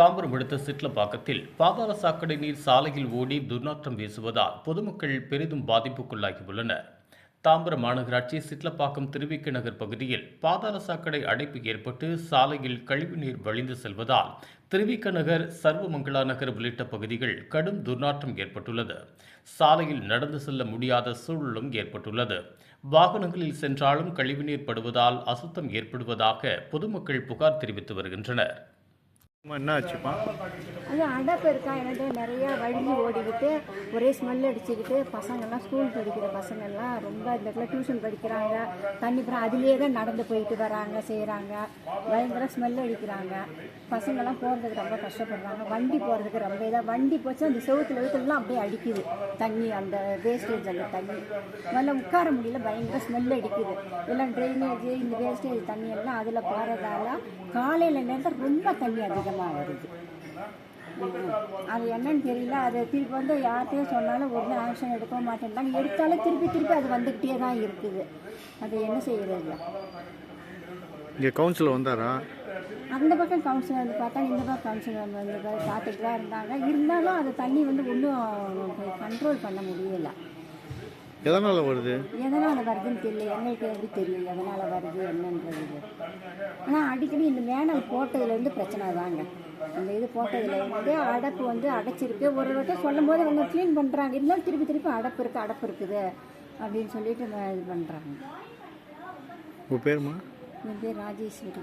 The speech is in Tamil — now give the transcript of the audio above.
தாம்பரம் அடுத்த சிட்லப்பாக்கத்தில் பாதாள சாக்கடை நீர் சாலையில் ஓடி துர்நாற்றம் வீசுவதால் பொதுமக்கள் பெரிதும் பாதிப்புக்குள்ளாகியுள்ளனர். தாம்பரம் மாநகராட்சி சிட்லப்பாக்கம் திருவிக்க நகர் பகுதியில் பாதாள சாக்கடை அடைப்பு ஏற்பட்டு சாலையில் கழிவுநீர் வழிந்து செல்வதால் திருவிக்க நகர் சர்வமங்களா நகர் உள்ளிட்ட பகுதிகள் கடும் துர்நாற்றம் ஏற்பட்டுள்ளது. சாலையில் நடந்து செல்ல முடியாத சூழலும் ஏற்பட்டுள்ளது. வாகனங்களில் சென்றாலும் கழிவுநீர் படுவதால் அசுத்தம் ஏற்படுவதாக பொதுமக்கள் புகார் தெரிவித்து வருகின்றனர். என்ன ஆச்சுப்பா? அது அடப்பு இருக்கா எனக்கு நிறைய வழுகி ஓடிக்கிட்டு ஒரே ஸ்மெல் அடிச்சுக்கிட்டு பசங்கள்லாம் ஸ்கூல் படிக்கிற பசங்கள்லாம் ரொம்ப இந்த இடத்துல டியூஷன் படிக்கிறாங்க. தண்ணி பிறகு அதுலேயே தான் நடந்து போயிட்டு வராங்க செய்கிறாங்க பயங்கர ஸ்மெல் அடிக்கிறாங்க. பசங்கள்லாம் போகிறதுக்கு ரொம்ப கஷ்டப்படுறாங்க. வண்டி போகிறதுக்கு ரொம்ப இதாக வண்டி போச்சு அந்த செவுத்துல வீட்டுலாம் அப்படியே அடிக்குது. தண்ணி அந்த வேஸ்டேஜ் அந்த தண்ணி. நல்லா உட்கார முடியல பயங்கர ஸ்மெல் அடிக்குது. எல்லாம் ட்ரைனேஜ் இந்த வேஸ்டேஜ் தண்ணி எல்லாம் அதில் போகிறதால காலையில் நேரத்தில் ரொம்ப தண்ணி அதிகமாக வருது. அது என்னன்னு தெரியல. அது திருப்பி வந்து யார்கிட்டயும் சொன்னாலும் ஒன்றும் ஆக்ஷன் எடுக்க மாட்டேன்றாங்க. எடுத்தாலும் திருப்பி திருப்பி அது வந்துக்கிட்டே தான் இருக்குது. அது என்ன செய்யறது? இங்கே கவுன்சிலர் வந்தாரா? அந்த பக்கம் கவுன்சிலர் வந்து பார்த்தா இந்த பக்கம் கவுன்சிலர் வந்து பார்த்துட்டு தான் இருந்தாங்க. இருந்தாலும் அது தண்ணி வந்து ஒன்றும் கண்ட்ரோல் பண்ண முடியல. எதனால் வருது? எதனால் வருதுன்னு தெரியல. எங்களுக்கு எப்படி தெரியும்? எதனால் வருது? என்னன்றது ஆனால் அடிக்கடி இந்த மேனல் போட்டதுலேருந்து பிரச்சனை தாங்க. இந்த இது போட்டதுலேருந்து அடப்பு வந்து அடைச்சிருக்கு. ஒரு வட்டம் சொல்லும் போது அவங்க க்ளீன் பண்ணுறாங்க இருந்தாலும் திருப்பி திருப்பி அடப்பு இருக்குது அடப்பு இருக்குது அப்படின்னு சொல்லிட்டு இது பண்ணுறாங்க உங்கள் பேருமா? என் பேர் ராஜேஸ்வரி.